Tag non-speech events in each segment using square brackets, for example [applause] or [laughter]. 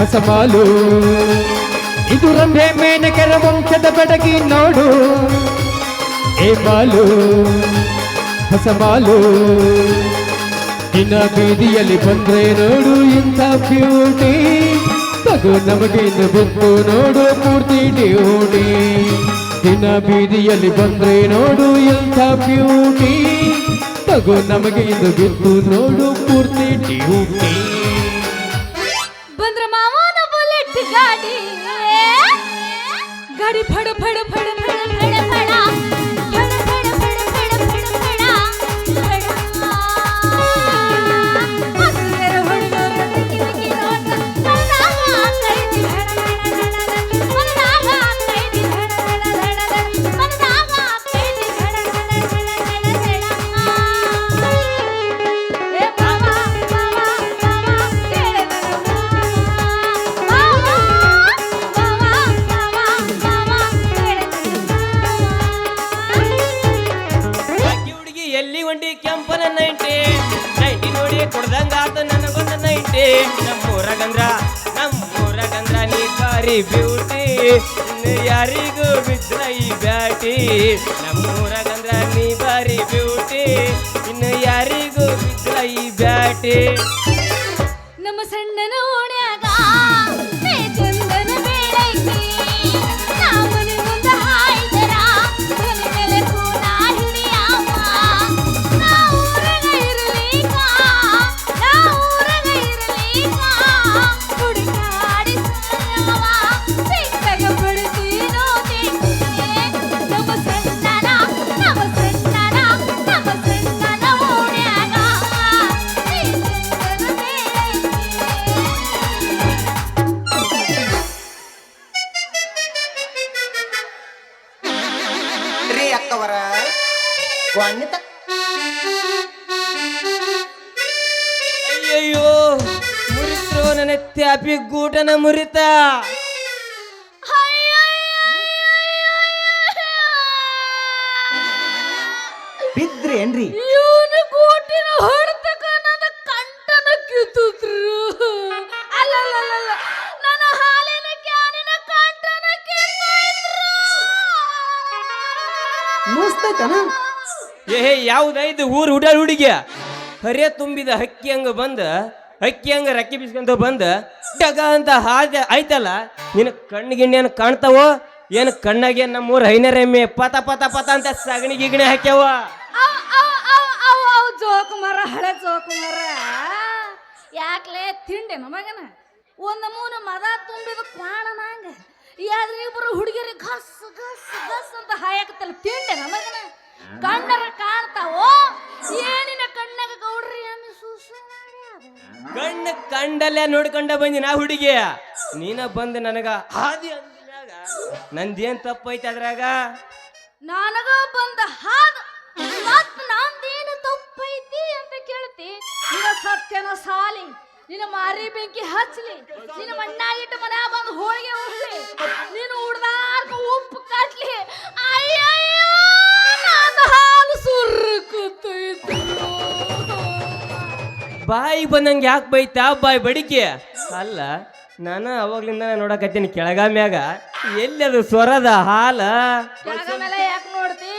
ಹಸಮಾಲು. ಇದು ರಂಭೆ ಮೇನಕೆರ ವಂಶದ ಬೆಡಗಿ ನೋಡು. ಏ ಬಾಲು ಹಸಮಾಲು. ದಿನ ಬೀದಿಯಲ್ಲಿ ಬಂದ್ರೆ ನೋಡು ಇಂಥ ಬ್ಯೂಟಿ. ತಗೋ ನಮಗಿನ್ನು ಬಿದ್ದು ನೋಡು ಪೂರ್ತಿ ಡ್ಯೂಟಿ. ದಿನ ಬೀದಿಯಲ್ಲಿ ಬಂದ್ರೆ ನೋಡು ಎಂಥ ಬ್ಯೂಟಿ. ತಗೋ ನಮಗೆ ಇದು ಬಿತ್ತು ನೋಡು ಪೂರ್ತಿ ಡ್ಯೂಟಿ. गाड़ी फड़ ಒಂಡಿ ಕೆಂಪನ ನೈಂಟಿ. ನೈಂಟಿ ನೋಡಿ ಕುಡ್ದಂಗ ಆತ ನನಗೊಂದು ನೈಂಟಿ. ನಮ್ಮೂರಗಂದ್ರ ನಮ್ಮೂರಗಂದ್ರ ನೀ ಬಾರಿ ಬ್ಯೂಟಿ ಯಾರಿಗೂ ಬಿದ್ರ ಈ ಬ್ಯಾಟಿ. ನಮ್ಮೂರಗಂದ್ರ ನೀ ಬಾರಿ ಬ್ಯೂಟಿ ಇನ್ನು ಯಾರಿಗೂ ಬಿದ್ರ ಈ ಬ್ಯಾಟಿ. ನಮ್ಮ ಸಣ್ಣನ ರೀ ಅಕ್ಕವರ? ವಾಣಿತ ಅಯ್ಯಯ್ಯೋ ಮುರಿತ್ರು ನನ್ನ ತ್ಯಾಪಿ ಗೂಟನ ಮುರಿತ. ಬಿದ್ರಿ ಏನ್ರಿ? ನುಸ್ತೈತನ ಏ ಯಾವ್ದೈದು ಊರು ಹುಡ ಹುಡುಗಿಯ ಹರಿಯ ತುಂಬಿದ ಹಕ್ಕಿ ಹಂಗ ಬಂದ ಹಕ್ಕಿ ಹಂಗ ರಕ್ಕಿ ಬಿಸ್ಕೊಂತ ಬಂದ ಟಗ ಅಂತ ಹಾದ ಆಯ್ತಲ್ಲ ನಿನ್ನ ಕಣ್ಣು ಗಿಣ್ಣೇನು ಕಾಣ್ತಾವೋ? ಏನು ಕಣ್ಣಾಗೆ ನಮ್ಮೂರ ಹೈನರೆಮ್ಮೆ ಪತ ಪತ ಪತ ಅಂತ ಸಗಣಿ ಗಿಗಣಿ ಹಾಕ್ಯಾವ? ಅವ್ ಅವ್ ಅವ್ ಅವ್ ಅವ್ ಜೋಕ್ ಮರ ಹಳೆ ಜೋಕ್ ಮರ ಯಾಕ್ಲೆ ತಿಂಡೆ ನಮಗನ ಒಂದು ಮೂನ ಮದ ತುಂಬಿದ ಕ್ವಾಣ ನಂಗ ಇಬ್ಬರು ಹುಡುಗಿರಿ ಘಸ್ ಘಸ್ ಘಸ್ ಅಂತ ಹಾಯಕತ್ತಲ್ಲ. ತಿಂಡೆ ನಮಗನ ಕಣ್ಣರ ಕಾಣ್ತಾವೋ? ಏನಿನ ಕಣ್ಣಾಗ ಗೌಡ್ರಿ ಎಮ್ಮೆ ಸೂಸು ಕಣ್ಣು ಕಂಡಲ್ಲೇ ನೋಡ್ಕೊಂಡ ಬಂದಿ ನಾ ಹುಡುಗಿ? ನೀನ ಬಂದ ನನಗ ಹಾದಿ ಅಂದಿನಾಗ ನಂದೇನ್ ತಪ್ಪೈತೆ ಅದ್ರಾಗ? ನನಗ ಬಂದ ಹಾದ ಮತ್ ನಂದೇನು ತಪ್ಪೈತಿ ಅಂತ ಕೇಳ್ತಿ. ನಿನ್ನ ಸತ್ಯನ ಸಾಲಿ ನಿನ್ನ ಮಾರಿ ಬೆಂಕಿ ಹಚ್ಚಲಿ ನಿನ್ನ ಮಣ್ಣಾಗಿಟ್ಟು ಮನ್ಯಾಗ ಬಂದು ಬಾಯಿ ಬಂದಂಗೆ ಯಾಕೆ ಬೈತಾ? ಬಾಯಿ ಬಡಿಕೆ ಅಲ್ಲ ನಾನು ಅವಾಗ್ಲಿಂದ ನೋಡಕತ್ತೀನಿ ಕೆಳಗ ಮ್ಯಾಗ ಎಲ್ಲಿ ಅದು ಸ್ವರದ ಹಾಲ? ಕೆಳಗ ಮೇಲೆ ಯಾಕೆ ನೋಡ್ತಿ?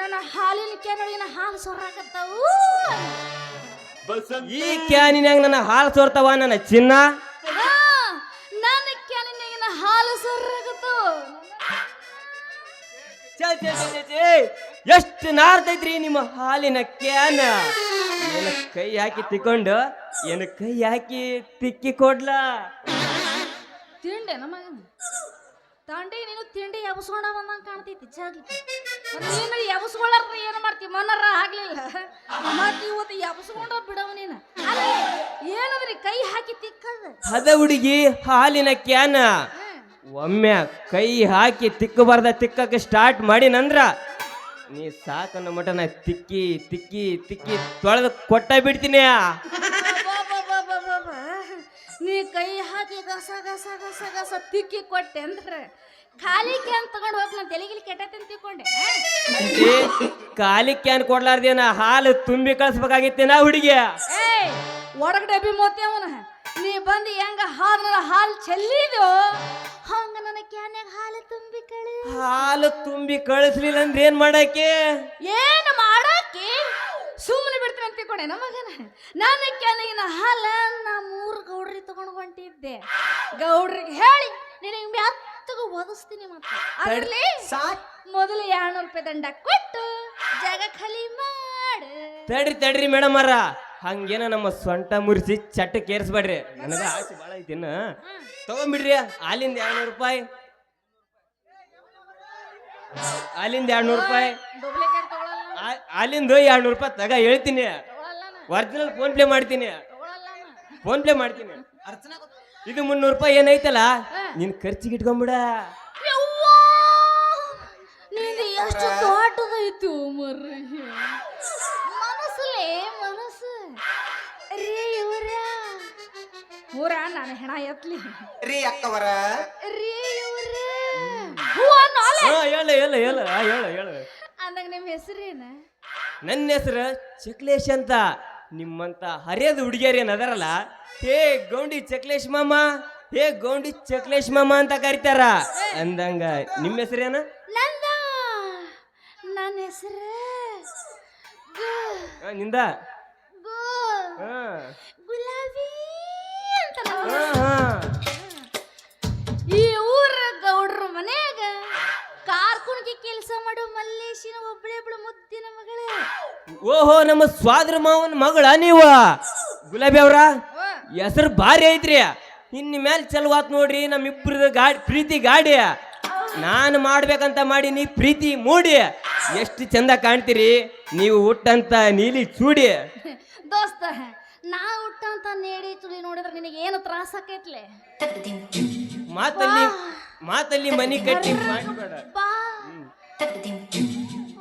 ನನ್ನ ಹಾಲಿನ ಕೆನೊಳಗಿನ ಹಾಲು ಸೊರ್ರಾಕತ್ತಾವು. ಈ ಕ್ಯಾನಿನಾಗ ನನ್ನ ಹಾಲು ಸೋರ್ತಾವ ನನ್ನ ಚಿನ್ನ? ನನ್ನ ಹಾಲು ಎಷ್ಟು ನಾರ್ತೈತ್ರಿ ನಿಮ್ಮ ಹಾಲಿನ ಕ್ಯಾನ? ಏನು ಕೈ ಹಾಕಿ ತಿಕ್ಕೊಂಡು ಏನು ಕೈ ಹಾಕಿ ತಿಕ್ಕಿ ಕೊಡ್ಲಾ? ತಿಂಡೆ ನಮಗ ತಂಡಿ ನೀನು ತಿಂಡಿ ಎಬಸ್ಕೊಂಡ ಬಂದಂಗ ಕಾಣ್ತೈತಿ ಚಾಗಿ ನೀನು ಎಬಸ್ಕೊಳ್ಳಾರ್ದ ಏನು ಮಾಡ್ತಿ? ಮನರ ಆಗ್ಲಿಲ್ಲ. ಮತ್ತೆ ಇವತ್ತು ಎಬಸ್ಕೊಂಡ ಬಿಡವ ನೀನು. ಏನಂದ್ರಿ ಕೈ ಹಾಕಿ ತಿಕ್ಕದ? ಹದ ಹುಡುಗಿ ಹಾಲಿನ ಕ್ಯಾನ. ಒಮ್ಮೆ ಕೈ ಹಾಕಿ ತಿಕ್ಕಬಾರ್ದ ತಿಕ್ಕಕ್ಕೆ ಸ್ಟಾರ್ಟ್ ಮಾಡಿನಂದ್ರ ನೀ ಸಾಕನ್ನ ಮಟನ ತಿಕ್ಕಿ ತಿಕ್ಕಿ ತಿಕ್ಕಿ ತೊಳೆದು ಕೊಟ್ಟ ಬಿಡ್ತೀನಿ. ನೀ ಕೈ ಹಾಕಿ ಗಸ ಗಸ ಗಸ ಗಸ ತಿಕ್ಕಿ ಕೊಟ್ಟೆ ಅಂದ್ರೆ ಖಾಲಿ ಕ್ಯಾನ್ ತಗೊಂಡು ಹೋಗಿ ನಾನು ತಲೆಗಿಲಿ ಕೆಟ್ಟ ತಿಳ್ಕೊಂಡೆ ಏ, ಖಾಲಿ ಕ್ಯಾನ್ ಕೊಡ್ಲಾರ್ದೇನ ಹಾಲು ತುಂಬಿ ಕಳಿಸ್ಬೇಕಾಗಿತ್ತೇನ ಹುಡುಗಿಯ ಏಯ್ ಅಭಿಮೋತಿ ಅವನ. ನೀ ಬಂದು ಹೆಂಗ ಹಾದ್ರ ಹಾಲು ಚೆಲ್ಲಿದು ಹಂಗ ನನ್ನ ಕ್ಯಾನ್ಯಾಗ ಹಾಲು ತುಂಬಿ ಕಳಿ ಹಾಲು ತುಂಬಿ ಕಳಿಸ್ಲಿಲ್ಲ ಅಂದ್ರೆ ಏನ್ ಮಾಡಕ್ಕೆ ಏನು ಮಾಡಕ್ಕೆ ಸುಮ್ಮನೆ ಬಿಡ್ತೀನಿ ಅಂತ ತಿಳ್ಕೊಂಡೆ ಮಗನ. ನನ್ನ ಕೆಳಗಿನ ಹಾಲ ನಾ ಮೂರು ಗೌಡ್ರಿ ತಗೊಂಡು ಹೊಂಟಿದ್ದೆ. ಗೌಡ್ರಿಗೆ ಹೇಳಿ ನಿನಗೆ ಮೆತ್ತಗೆ ಒದಿಸ್ತೀನಿ ಮತ್ತೆ. ಅದರಲ್ಲಿ ಸಾಕ್. ಮೊದಲು ಎರಡ್ನೂರು ರೂಪಾಯಿ ದಂಡ ಕೊಟ್ಟು ಜಾಗ ಖಾಲಿ ಮಾಡು. ತಡ್ರಿ ತಡ್ರಿ ಮೇಡಮ್ ಅರ ಹಂಗೇನ ನಮ್ಮ ಸೊಂಟ ಮುರಿಸಿ ಚಟ್ಟ ಕೇರ್ಸ್ಬೇಡ್ರಿ. ನನಗ ಆಸೆ ಭಾಳ ಐತಿ ಇನ್ನ. ತಗೊಂಬಿಡ್ರಿ ಎರಡು ಎರಡ್ನೂರು ರೂಪಾಯಿ. ಅಲ್ಲಿಂದ ಎರಡ್ನೂರು ರೂಪಾಯಿ. ಅಲ್ಲಿಂದ ಆ- ಹಾಲಿಂದ ಎರಡ್ನೂರು ರೂಪಾಯಿ ತಗ ಹೇಳ್ತೀನಿ. ಒರ್ಜಿನಲ್ ಫೋನ್ ಪೇ ಮಾಡ್ತೀನಿ. ಫೋನ್ ಪೇ ಮಾಡ್ತೀನಿ. ಇದು ಮುನ್ನೂರು ರೂಪಾಯಿ ಏನೈತಲ್ಲ? ನಿನ್ ಖರ್ಚಿಗೆ ಇಟ್ಕೊಂಬಿಡ. ಎಷ್ಟು ದೊಡ್ಡದೈತು ಮರ್ರಿ. ನಾನು ಹೆಣ ಎತ್ಲಿ ರೀ ಅಕ್ಕವರ. ರೀ ಇವ್ರ. ಹೂವ ನಾಲೆ ಹಾ ಹೇಳ ಹೇಳ ಹೇಳ. ಆ, ಹೇಳು ಹೇಳು. ಅಂದಾಗ ನಿಮ್ಮ ಹೆಸರೇನ? ನನ್ನ ಹೆಸರು ಚಕ್ಲೇಶ್ ಅಂತ. ನಿಮ್ಮಂತ ಹರಿಯದ ಹುಡುಗಿಯರು ಏನ್ ಅದಾರಲ್ಲ ಹೇ ಗೌಂಡಿ ಚಕ್ಲೇಶ್ ಮಾಮ ಹೇ ಗೌಂಡಿ ಚಕ್ಲೇಶ್ ಮಾಮ ಅಂತ ಕರಿತಾರ. ಅಂದಂಗ ನಿಮ್ಮ ಹೆಸರೇನ? ನಂದ. ನನ್ನ ಹೆಸರು ಆ, ನಿಂದ? ಹಾ, ಹಾ. ಈ ಊರ ಗೌಡ್ರ ಮನೆಯಾಗ ಕಾರ್ಕುಣಿಗೆ ಕೆಲಸ ಮಾಡೋ ಮಲ್ಲೇಶಿನ ಒಬ್ಳೆ ಒಬ್ಳು ಮುದ್ದಿನ ಮಗಳೇ. ಓಹೋ ನಮ್ಮ ಸ್ವಾದ್ರ ಮಾವನ ಮಗಳ ನೀವ. ಗುಲಾಬಿ ಅವ್ರ ಹೆಸರು ಭಾರಿ ಐತ್ರಿ. ಇನ್ನ ಮೇಲೆ ಚಲವಾತ್ ನೋಡ್ರಿ ನಮ್ಮಿಬ್ರದ ಗಾಡಿ ಪ್ರೀತಿ ಗಾಡಿ. ನಾನು ಮಾಡ್ಬೇಕಂತ ಮಾಡಿ ನೀ ಪ್ರೀತಿ ಮೂಡಿ. ಎಷ್ಟು ಚಂದ ಕಾಣ್ತೀರಿ ನೀವು ಹುಟ್ಟಂತ ನೀಲಿ ಚೂಡಿ. [laughs] ದೋಸ್ತ. ನಾ ಹುಟ್ಟಂತ ನೇಡಿ ತುಳಿ ನೋಡಿದ್ರೆ ನಿನಗೆ ಏನು ತ್ರಾಸ ಆಕೈತ್ಲೆ? ಮಾತಲ್ಲಿ ಮಾತಲ್ಲಿ ಮನಿ ಕಟ್ಟಿ ಮಾಡ್ಬೇಡ. ಬಾ.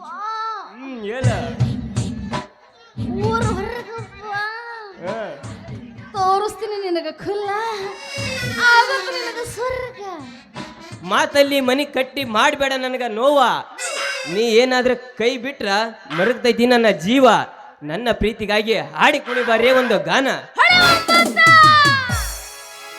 ಬಾ. ಹ್ಮ್ ಹೇಳ. ಊರ ಹೊರಗೆ ಬಾ. ಹಾ. ತೋರಿಸ್ತೀನಿ ನಿನಗ ಖುಲ್ಲ. ಆಗತ್ತೆ ನಿನಗ ಸ್ವರ್ಗ. ಮಾತಲ್ಲಿ ಮನಿ ಕಟ್ಟಿ ಮಾಡಬೇಡ ನನಗ ನೋವ. ನೀ ಏನಾದ್ರ ಕೈ ಬಿಟ್ರ ಮರಗ್ತೈತಿ ನನ್ನ ಜೀವ. ನನ್ನ ಪ್ರೀತಿಗಾಗಿ ಹಾಡಿ ಕುಣಿಬಾರೇ ಒಂದು ಗಾನ.